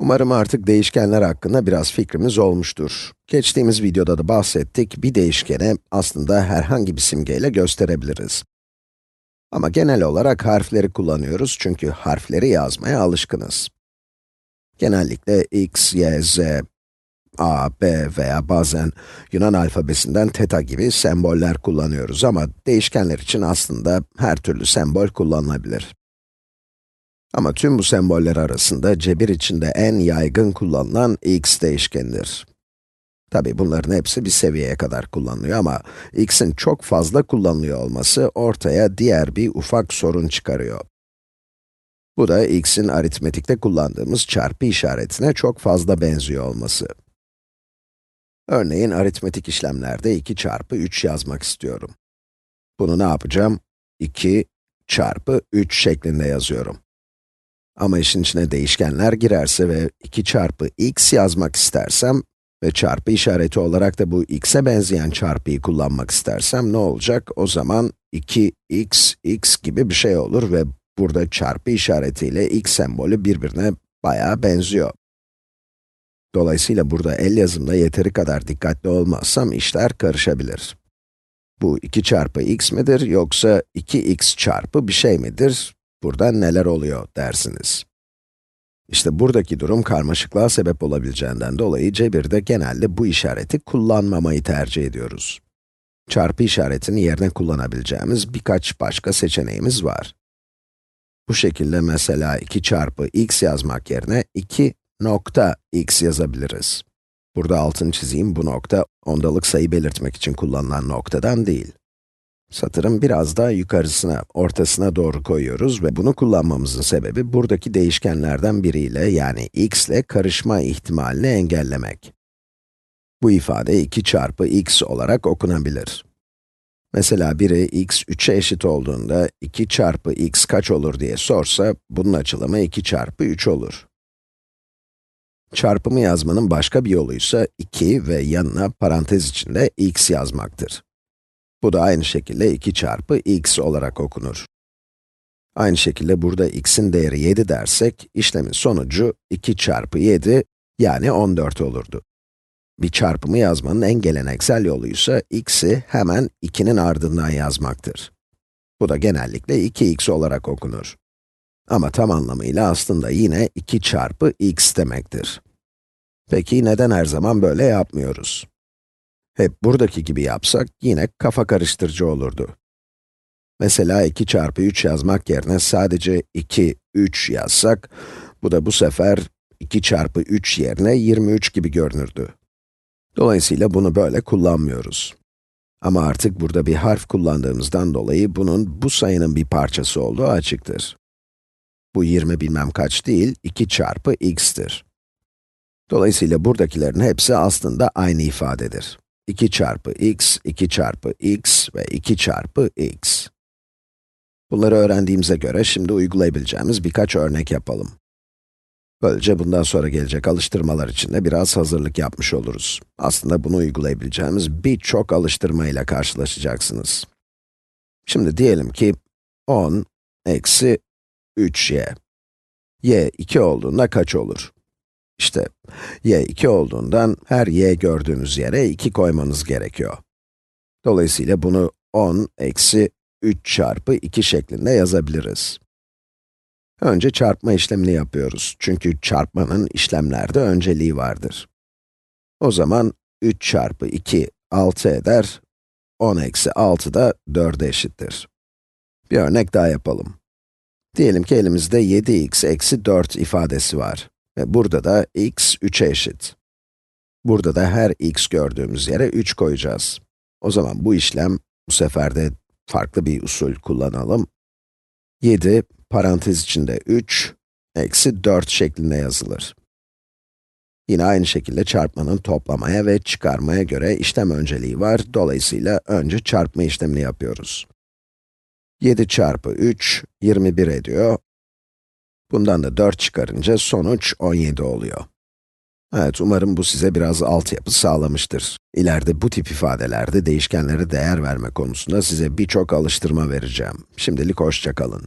Umarım artık değişkenler hakkında biraz fikrimiz olmuştur. Geçtiğimiz videoda da bahsettik, bir değişkene aslında herhangi bir simgeyle gösterebiliriz. Ama genel olarak harfleri kullanıyoruz çünkü harfleri yazmaya alışkınız. Genellikle x, y, z, a, b veya bazen Yunan alfabesinden teta gibi semboller kullanıyoruz ama değişkenler için aslında her türlü sembol kullanılabilir. Ama tüm bu semboller arasında cebir içinde en yaygın kullanılan x değişkenidir. Tabi bunların hepsi bir seviyeye kadar kullanılıyor ama x'in çok fazla kullanılıyor olması ortaya diğer bir ufak sorun çıkarıyor. Bu da x'in aritmetikte kullandığımız çarpı işaretine çok fazla benziyor olması. Örneğin aritmetik işlemlerde 2 çarpı 3 yazmak istiyorum. Bunu ne yapacağım? 2 çarpı 3 şeklinde yazıyorum. Ama işin içine değişkenler girerse ve 2 çarpı x yazmak istersem ve çarpı işareti olarak da bu x'e benzeyen çarpıyı kullanmak istersem ne olacak? O zaman 2x, x gibi bir şey olur ve burada çarpı işaretiyle x sembolü birbirine bayağı benziyor. Dolayısıyla burada el yazımda yeteri kadar dikkatli olmazsam işler karışabilir. Bu 2 çarpı x midir yoksa 2x çarpı bir şey midir? Burada neler oluyor dersiniz. İşte buradaki durum karmaşıklığa sebep olabileceğinden dolayı cebirde genelde bu işareti kullanmamayı tercih ediyoruz. Çarpı işaretini yerine kullanabileceğimiz birkaç başka seçeneğimiz var. Bu şekilde mesela 2 çarpı x yazmak yerine 2 nokta x yazabiliriz. Burada altını çizeyim, bu nokta ondalık sayı belirtmek için kullanılan noktadan değil. Satırın biraz daha yukarısına, ortasına doğru koyuyoruz ve bunu kullanmamızın sebebi buradaki değişkenlerden biriyle yani x ile karışma ihtimalini engellemek. Bu ifade 2 çarpı x olarak okunabilir. Mesela biri x 3'e eşit olduğunda 2 çarpı x kaç olur diye sorsa, bunun açılımı 2 çarpı 3 olur. Çarpımı yazmanın başka bir yoluysa 2 ve yanına parantez içinde x yazmaktır. Bu da aynı şekilde 2 çarpı x olarak okunur. Aynı şekilde burada x'in değeri 7 dersek, işlemin sonucu 2 çarpı 7, yani 14 olurdu. Bir çarpımı yazmanın en geleneksel yoluysa x'i hemen 2'nin ardından yazmaktır. Bu da genellikle 2x olarak okunur. Ama tam anlamıyla aslında yine 2 çarpı x demektir. Peki neden her zaman böyle yapmıyoruz? Hep buradaki gibi yapsak yine kafa karıştırıcı olurdu. Mesela 2 çarpı 3 yazmak yerine sadece 2, 3 yazsak, bu da bu sefer 2 çarpı 3 yerine 23 gibi görünürdü. Dolayısıyla bunu böyle kullanmıyoruz. Ama artık burada bir harf kullandığımızdan dolayı bunun bu sayının bir parçası olduğu açıktır. Bu 20 bilmem kaç değil, 2 çarpı x'tir. Dolayısıyla buradakilerin hepsi aslında aynı ifadedir. 2 çarpı x, 2 çarpı x ve 2 çarpı x. Bunları öğrendiğimize göre şimdi uygulayabileceğimiz birkaç örnek yapalım. Böylece bundan sonra gelecek alıştırmalar için de biraz hazırlık yapmış oluruz. Aslında bunu uygulayabileceğimiz birçok alıştırma ile karşılaşacaksınız. Şimdi diyelim ki 10 eksi 3y. y 2 olduğunda kaç olur? İşte, y 2 olduğundan her y gördüğünüz yere 2 koymanız gerekiyor. Dolayısıyla bunu 10 eksi 3 çarpı 2 şeklinde yazabiliriz. Önce çarpma işlemini yapıyoruz. Çünkü çarpmanın işlemlerde önceliği vardır. O zaman 3 çarpı 2, 6 eder. 10 eksi 6 da 4'e eşittir. Bir örnek daha yapalım. Diyelim ki elimizde 7x eksi 4 ifadesi var. Ve burada da x 3'e eşit. Burada da her x gördüğümüz yere 3 koyacağız. O zaman bu işlem, bu sefer de farklı bir usul kullanalım. 7, parantez içinde 3, eksi 4 şeklinde yazılır. Yine aynı şekilde çarpmanın toplamaya ve çıkarmaya göre işlem önceliği var. Dolayısıyla önce çarpma işlemini yapıyoruz. 7 çarpı 3, 21 ediyor. Bundan da 4 çıkarınca sonuç 17 oluyor. Evet, umarım bu size biraz altyapı sağlamıştır. İleride bu tip ifadelerde değişkenlere değer verme konusunda size birçok alıştırma vereceğim. Şimdilik hoşçakalın.